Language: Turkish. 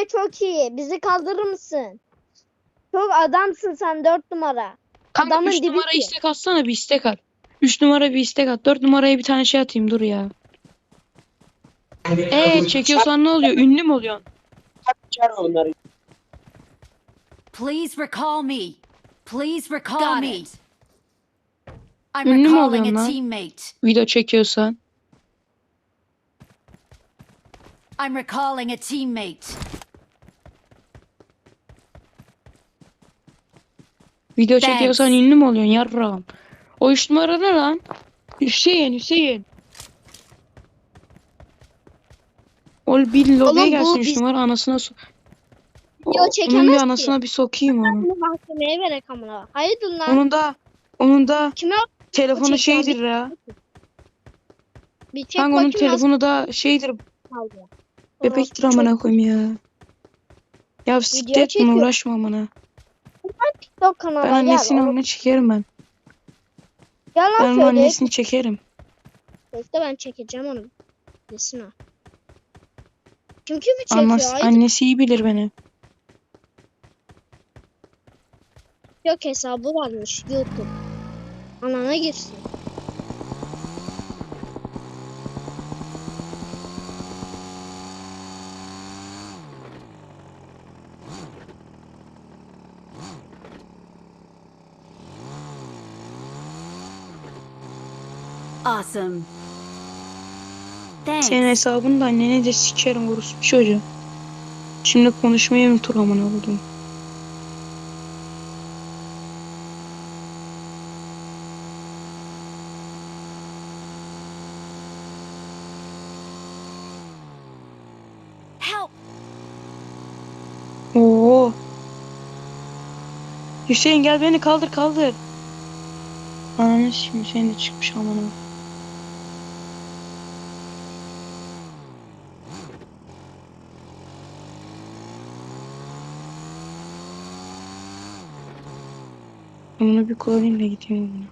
Emre çok iyi. Bizi kaldırır mısın? Çok adamsın sen dört numara. Kanka Adamın 3 dibi numara ki. istek atsana bir istek at. 3 numara bir istek at. 4 numaraya bir tane şey atayım dur ya. Eee çekiyorsan ne oluyor? Ünlü mü oluyorsun? Çağır onları. Please recall me. Please recall me. I'm Ünlü mü recalling oluyorsun a lan? teammate. Video çekiyorsan. I'm recalling a teammate. Video Thanks. çekiyorsan ünlü mü oluyorsun yarrağım? O 3 numara ne lan? Hüseyin Hüseyin. Ol bir lobiye Oğlum bu gelsin 3 biz- numara anasına so Video Onun çekemez bir ki. anasına bir sokayım onu. Bunu mahkemeye verek amına. Hayırdır lan? Onun da onun da Kime telefonu çeken şeydir ya. bir çek Kanka onun bakayım nasıl telefonu da şeydir kaldı. bebektir Orospu amına koyayım ya. Ya siktir et bunu çekiyor. uğraşma amına. TikTok kanalına Ben annesini onu çekerim ben. Yalan Ben söyle. annesini çekerim. Bekle ben çekeceğim onu. O. Kim kimi çekiyor? Hayır. annesi iyi bilir beni. Yok hesabı varmış YouTube. Anana girsin. Awesome. Thanks. Senin hesabını da annene de sikerim orospu çocuğu. Şimdi konuşmayı unutur amına. Help. Oo. Hüseyin gel beni kaldır kaldır. Ananı şimdi Hüseyin de çıkmış amına. Bunu bir kullanayım da gideyim.